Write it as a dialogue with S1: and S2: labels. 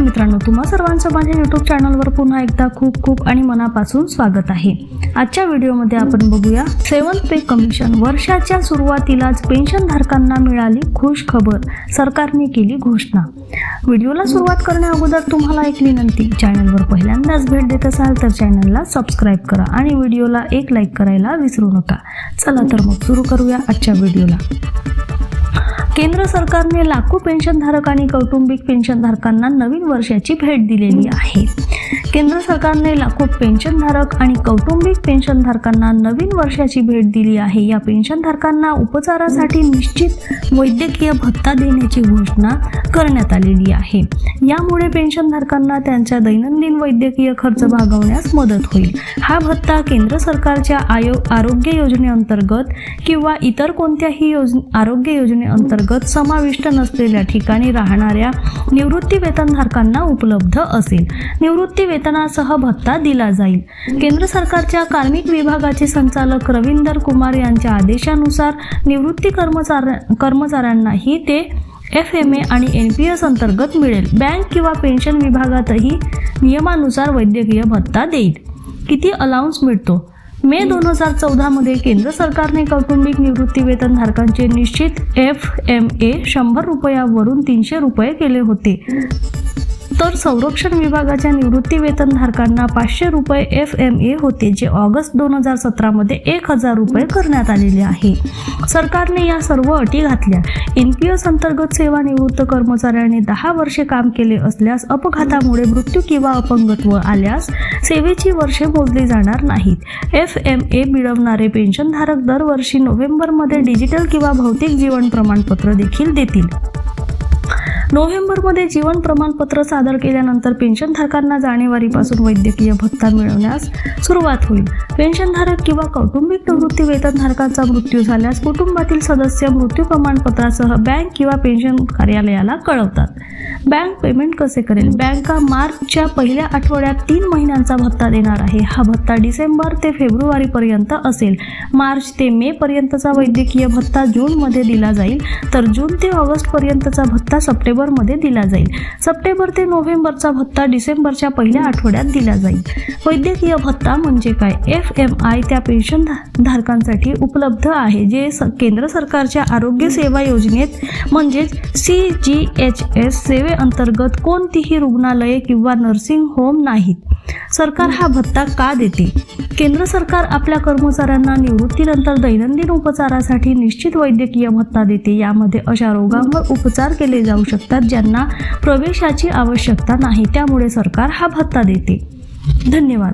S1: मित्रांनो तुम्हा सर्वांचं माझ्या यूट्यूब चॅनलवर पुन्हा एकदा खूप खूप आणि मनापासून स्वागत आहे. आजच्या व्हिडिओमध्ये आपण बघूया सेवन पे कमिशन वर्षाच्या सुरुवातीलाच पेन्शनधारकांना मिळाली खुश खबर सरकारने केली घोषणा. व्हिडिओला सुरुवात करण्या अगोदर तुम्हाला एक विनंती चॅनलवर पहिल्यांदाच भेट देत असाल तर चॅनलला सबस्क्राईब करा आणि व्हिडिओला एक लाईक करायला विसरू नका. चला तर मग सुरू करूया आजच्या व्हिडिओला. केंद्र सरकारने लाखो पेन्शनधारक आणि कौटुंबिक पेन्शनधारकांना नवीन वर्षाची भेट दिलेली आहे. केंद्र सरकारने लाखो पेन्शनधारक आणि कौटुंबिक पेन्शनधारकांना नवीन वर्षाची भेट दिली आहे. या पेन्शनधारकांना उपचारासाठी निश्चित वैद्यकीय भत्ता देण्याची घोषणा करण्यात आलेली आहे. यामुळे पेन्शनधारकांना त्यांच्या दैनंदिन वैद्यकीय खर्च भागवण्यास मदत होईल. हा भत्ता केंद्र सरकारच्या आयो आरोग्य योजनेअंतर्गत किंवा इतर कोणत्याही योज आरोग्य योजनेअंतर्गत समाविष्ट नसलेल्या ठिकाणी राहणाऱ्या निवृत्ती वेतनधारकांना उपलब्ध असेल. निवृत्ती वेतन वेतनासह भत्ता दिला जाईल. केंद्र सरकारच्या कार्मिक विभागाचे संचालक रवींदर कुमार यांच्या आदेशानुसार निवृत्ती कर्मचार कर्मचाऱ्यांनाही ते एफ एम ए आणि एन पी एस अंतर्गत मिळेल. बँक किंवा पेन्शन विभागातही नियमानुसार वैद्यकीय भत्ता देईल. किती अलाउन्स मिळतो? मे दोन हजार चौदामध्ये केंद्र सरकारने कौटुंबिक निवृत्ती वेतनधारकांचे निश्चित एफ एम ए शंभर रुपयावरून तीनशे रुपये केले होते. तर संरक्षण विभागाच्या निवृत्ती वेतनधारकांना पाचशे रुपये एफ एम ए होते जे ऑगस्ट दोन हजार सतरामध्ये एक हजार रुपये करण्यात आलेले आहे. सरकारने या सर्व अटी घातल्या. एन पी एस अंतर्गत सेवानिवृत्त कर्मचाऱ्यांनी दहा वर्षे काम केले असल्यास अपघातामुळे मृत्यू किंवा अपंगत्व आल्यास सेवेची वर्षे मोजली जाणार नाहीत. एफ एम ए मिळवणारे पेन्शनधारक दरवर्षी नोव्हेंबरमध्ये डिजिटल किंवा भौतिक जीवन प्रमाणपत्र देखील देतील. नोव्हेंबरमध्ये जीवन प्रमाणपत्र सादर केल्यानंतर पेन्शनधारकांना जानेवारीपासून वैद्यकीय भत्ता मिळवण्यास सुरुवात होईल. पेन्शनधारक किंवा कौटुंबिक निवृत्ती वेतनधारकांचा मृत्यू झाल्यास कुटुंबातील सदस्य मृत्यू प्रमाणपत्रासह बँक किंवा पेन्शन कार्यालयाला कळवतात. बँक पेमेंट कसे करेल? बँका मार्चच्या पहिल्या आठवड्यात तीन महिन्यांचा भत्ता देणार आहे. हा भत्ता डिसेंबर ते फेब्रुवारीपर्यंत असेल. मार्च ते मे पर्यंतचा वैद्यकीय भत्ता जूनमध्ये दिला जाईल. तर जून ते ऑगस्टपर्यंतचा भत्ता सप्टेंबर सप्टेंबरमध्ये दिला जाईल. सप्टेंबर ते नोव्हेंबरचा भत्ता डिसेंबरच्या पहिल्या आठवड्यात दिला जाईल. वैद्यकीय भत्ता म्हणजे काय? एफ एम आय त्या पेन्शन धा- धारकांसाठी उपलब्ध आहे जे स केंद्र सरकारच्या आरोग्य सेवा योजनेत म्हणजेच सी जी एच एस सेवेअंतर्गत कोणतीही रुग्णालये किंवा नर्सिंग होम नाहीत. सरकार हा भत्ता का देते? केंद्र सरकार आपल्या कर्मचाऱ्यांना निवृत्तीनंतर दैनंदिन उपचारासाठी निश्चित वैद्यकीय भत्ता देते. यामध्ये अशा रोगांवर उपचार केले जाऊ शकतात ज्यांना प्रवेशाची आवश्यकता नाही. त्यामुळे सरकार हा भत्ता देते. धन्यवाद.